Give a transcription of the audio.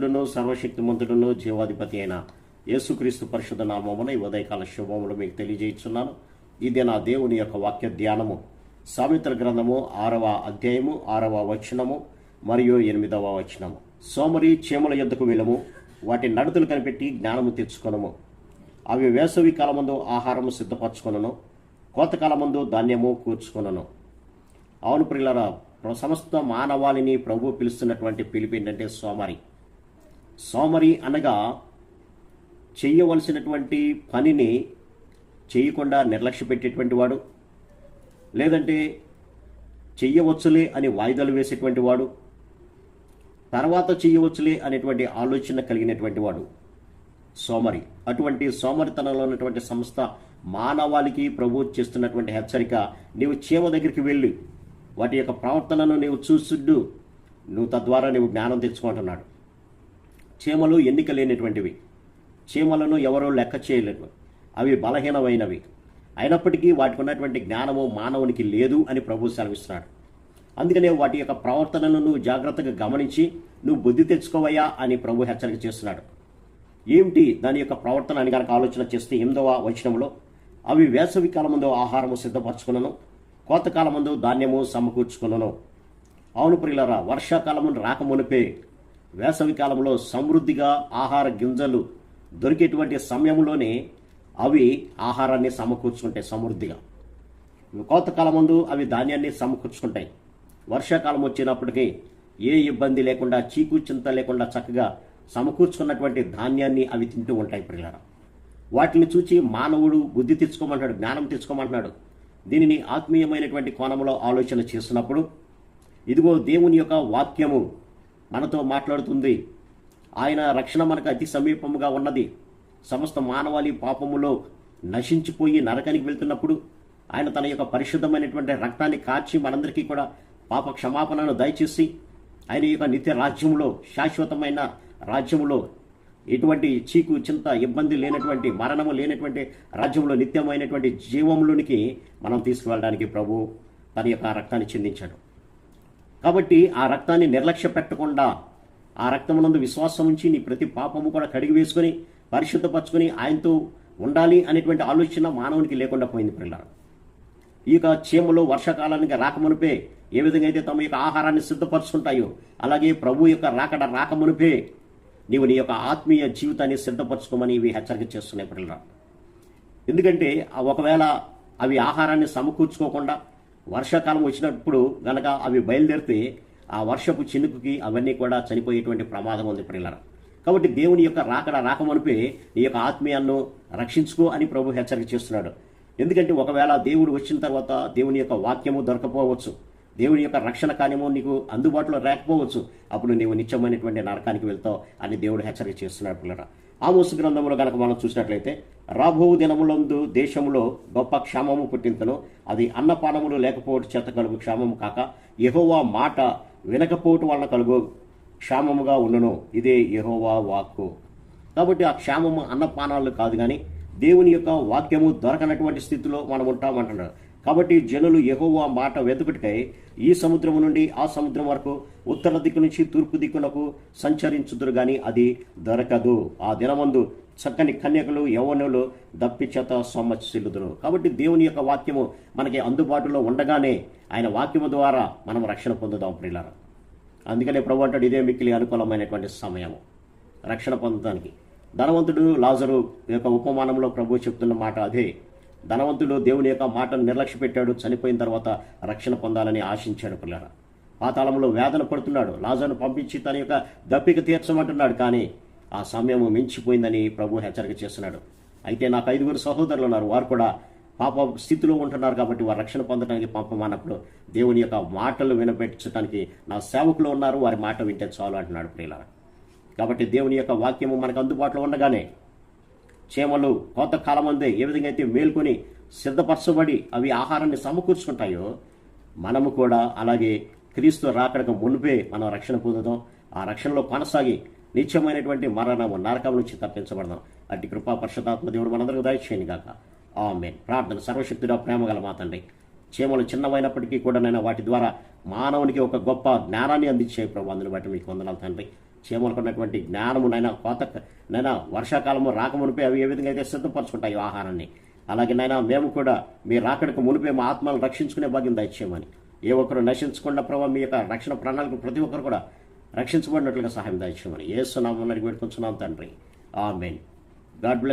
పరిశుద్ధుడును సర్వశక్తిమంతుడును జీవాధిపతి అయిన యేసుక్రీస్తు పరిషత్ నామమున ఈ ఉదయకాల శుభములు మీకు తెలియజేస్తున్నాను. ఇది నా దేవుని యొక్క వాక్య ధ్యానము సామిత్ర గ్రంథము ఆరవ అధ్యాయము ఆరవ వచనము మరియు ఎనిమిదవ వచనము. సోమరి చీమల యొద్దకు వెళ్ళము. వాటి నడతలు కనిపెట్టి జ్ఞానము తెచ్చుకొనము. అవి వేసవి కాలమందు ఆహారము సిద్ధపరచుకొనను. కోతకాలమందు ధాన్యము కూర్చుకొనను. అవును ప్రిల్లరా సమస్త మానవాళిని ప్రభు పిలుస్తున్నటువంటి పిలుపు ఏంటంటే సోమరి. సోమరి అనగా చేయవలసినటువంటి పనిని చేయకుండా నిర్లక్ష్య పెట్టేటువంటి వాడు లేదంటే చెయ్యవచ్చులే అని వాయిదాలు వేసేటువంటి వాడు తర్వాత చెయ్యవచ్చులే అనేటువంటి ఆలోచన కలిగినటువంటి వాడు సోమరి. అటువంటి సోమరితనంలో ఉన్నటువంటి సంస్థ మానవాళికి ప్రభు చేస్తున్నటువంటి హెచ్చరిక నీవు చీమ దగ్గరికి వెళ్ళి వాటి యొక్క ప్రవర్తనను నీవు చూసుడ్డు నువ్వు తద్వారా నీవు జ్ఞానం తెచ్చుకుంటున్నాడు. చీమలు ఎన్నిక లేనటువంటివి. చీమలను ఎవరూ లెక్క చేయలేరు. అవి బలహీనమైనవి. అయినప్పటికీ వాటికి ఉన్నటువంటి జ్ఞానము మానవునికి లేదు అని ప్రభు సెలవిస్తున్నాడు. అందుకనే వాటి యొక్క ప్రవర్తనను నువ్వు జాగ్రత్తగా గమనించి నువ్వు బుద్ధి తెచ్చుకోవయ్యా అని ప్రభు హెచ్చరిక చేస్తున్నాడు. ఏమిటి దాని యొక్క ప్రవర్తన అని కనుక ఆలోచన చేస్తే ఎనిమిదవ వచనంలో అవి వేసవి కాలముందు ఆహారము సిద్ధపరచుకున్నాను కోతకాలముందు ధాన్యము సమకూర్చుకున్నాను అవును ప్రియులరా వర్షాకాలము రాకమునిపే వేసవి కాలంలో సమృద్ధిగా ఆహార గింజలు దొరికేటువంటి సమయంలోనే అవి ఆహారాన్ని సమకూర్చుకుంటాయి సమృద్ధిగా. కోతకాలం ముందు అవి ధాన్యాన్ని సమకూర్చుకుంటాయి. వర్షాకాలం వచ్చినప్పటికీ ఏ ఇబ్బంది లేకుండా చీకు చింత లేకుండా చక్కగా సమకూర్చుకున్నటువంటి ధాన్యాన్ని అవి తింటూ ఉంటాయి పిల్లల వాటిని చూచి మానవుడు బుద్ధి తెచ్చుకోమంటున్నాడు జ్ఞానం తెచ్చుకోమంటున్నాడు. దీనిని ఆత్మీయమైనటువంటి కోణంలో ఆలోచన చేస్తున్నప్పుడు ఇదిగో దేవుని యొక్క వాక్యము మనతో మాట్లాడుతుంది. ఆయన రక్షణ మనకు అతి సమీపముగా ఉన్నది. సమస్త మానవాళి పాపములో నశించిపోయి నరకానికి వెళ్తున్నప్పుడు ఆయన తన యొక్క పరిశుద్ధమైనటువంటి రక్తాన్ని కార్చి మనందరికీ కూడా పాప క్షమాపణను దయచేసి ఆయన యొక్క నిత్య రాజ్యంలో శాశ్వతమైన రాజ్యంలో ఎటువంటి చీకు చింత ఇబ్బంది లేనటువంటి మరణము లేనటువంటి రాజ్యంలో నిత్యమైనటువంటి జీవంలోనికి మనం తీసుకువెళ్ళడానికి ప్రభు తన యొక్క రక్తాన్ని చెందించాడు. కాబట్టి ఆ రక్తాన్ని నిర్లక్ష్య పెట్టకుండా ఆ రక్తమునందు విశ్వాసం ఉంచి నీ ప్రతి పాపము కూడా కడిగి వేసుకొని పరిశుద్ధపరచుకొని ఆయనతో ఉండాలి అనేటువంటి ఆలోచన మానవునికి లేకుండా పోయింది పిల్లలు ఈ యొక్క చీమలు వర్షాకాలానికి రాకమునిపే ఏ విధంగా అయితే తమ యొక్క ఆహారాన్ని సిద్ధపరచుకుంటాయో అలాగే ప్రభు యొక్క రాకడ రాకమునిపే నీవు నీ యొక్క ఆత్మీయ జీవితాన్ని సిద్ధపరచుకోమని ఇవి హెచ్చరిక చేస్తున్నాయి పిల్లలు ఎందుకంటే ఒకవేళ అవి ఆహారాన్ని సమకూర్చుకోకుండా వర్షాకాలం వచ్చినప్పుడు గనక అవి బయలుదేరితే ఆ వర్షపు చినుకుకి అవన్నీ కూడా చనిపోయేటువంటి ప్రమాదం ఉంది పిల్లల కాబట్టి దేవుని యొక్క రాకడ రాకమనిపే నీ యొక్క ఆత్మీయాలను రక్షించుకో అని ప్రభు హెచ్చరిక చేస్తున్నాడు. ఎందుకంటే ఒకవేళ దేవుడు వచ్చిన తర్వాత దేవుని యొక్క వాక్యము దొరకపోవచ్చు. దేవుని యొక్క రక్షణ కార్యము నీకు అందుబాటులో రాకపోవచ్చు. అప్పుడు నీవు నిత్యమైనటువంటి నరకానికి వెళ్తావు అని దేవుడు హెచ్చరిక చేస్తున్నాడు పిల్లరా ఆమోసు గ్రంథంలో కనుక మనం చూసినట్లయితే రాబో దినములందు దేశంలో గొప్ప క్షామము పుట్టింతను అది అన్నపానములు లేకపోవటం చేత కలుగు క్షామము కాక యహోవా మాట వినకపోవటం వలన కలుగు క్షామముగా ఉండును. ఇదే యహోవా వాక్కు. కాబట్టి ఆ క్షామము అన్నపానాలు కాదు కానీ దేవుని యొక్క వాక్యము దొరకనటువంటి స్థితిలో మనం ఉంటామంటున్నాడు కాబట్టి జనులు ఎహోవా మాట వెతుకుటికై ఈ సముద్రము నుండి ఆ సముద్రం వరకు ఉత్తర దిక్కు నుంచి తూర్పు దిక్కునకు సంచరించుదురు కానీ అది దొరకదు. ఆ దినమందు చక్కని కన్యకలు యవనులు దప్పిచేత సొమ్మసిల్లుదురు కాబట్టి దేవుని యొక్క వాక్యము మనకి అందుబాటులో ఉండగానే ఆయన వాక్యము ద్వారా మనం రక్షణ పొందుదాం ప్రియులారా. అందుకనే ప్రభు అంటాడు ఇదే మిక్కిలి అనుకూలమైనటువంటి సమయము. రక్షణ పొందడానికి. ధనవంతుడు లాజరు యొక్క ఉపమానంలో ప్రభు చెప్తున్న మాట అదే. ధనవంతుడు దేవుని యొక్క మాటను నిర్లక్ష్య పెట్టాడు చనిపోయిన తర్వాత రక్షణ పొందాలని ఆశించాడు పిల్లల పాతాళంలో వేదన పడుతున్నాడు. లాజర్ను పంపించి తన యొక్క దప్పిక తీర్చమంటున్నాడు. కానీ ఆ సమయము మించిపోయిందని ప్రభు హెచ్చరిక చేస్తున్నాడు. అయితే నాకు ఐదుగురు సహోదరులు ఉన్నారు. వారు కూడా పాప స్థితిలో ఉంటున్నారు కాబట్టి వారు రక్షణ పొందడానికి పంపమన్నప్పుడు దేవుని యొక్క మాటలు వినపెట్టడానికి నా సేవకులు ఉన్నారు. వారి మాట వింటే చాలు అంటున్నాడు ప్రియులారా. కాబట్టి దేవుని యొక్క వాక్యము మనకు అందుబాటులో ఉండగానే చీమలు కోతకాలం అందే ఏ విధంగా అయితే మేల్కొని సిద్ధపరచబడి అవి ఆహారాన్ని సమకూర్చుకుంటాయో మనము కూడా అలాగే క్రీస్తు రాకడకు మునిపే మనం రక్షణ పొందుదాం. ఆ రక్షణలో కొనసాగి నిత్యమైనటువంటి మరణము నరకం నుంచి తప్పించబడదాం. అట్టి కృపా పరిశుధాత్మ దేవుడు మనందరికీ దయచేయండి గాక. ఆమె ప్రార్థన సర్వశక్తిగా ప్రేమ గల మాతండి చీమలు చిన్నవైనప్పటికీ కూడా నేను వాటి ద్వారా మానవునికి ఒక గొప్ప జ్ఞానాన్ని అందించే ప్రభు అందుని బట్టి మీకు వందనాలు తండ్రి. చీమలకున్నటువంటి జ్ఞానము నైనా కోత నైనా వర్షాకాలము రాక మునిపే అవి ఏ విధంగా అయితే సిద్ధపరచుకుంటాయి ఆహారాన్ని. అలాగే నైనా మేము కూడా మీ రాకడకు మునిపే మా ఆత్మలను రక్షించుకునే భాగ్యం దయచేయమని. ఏ ఒక్కరు నశించకుండా ప్రభావ మీ యొక్క రక్షణ ప్రణాళిక ప్రతి ఒక్కరు కూడా రక్షించబడినట్లుగా సహాయం దాయించమని ఏసు నామం అడిగి పెట్టుకుంటున్నాం తండ్రి. ఆ మెయిన్ గాడ్ బ్లెస్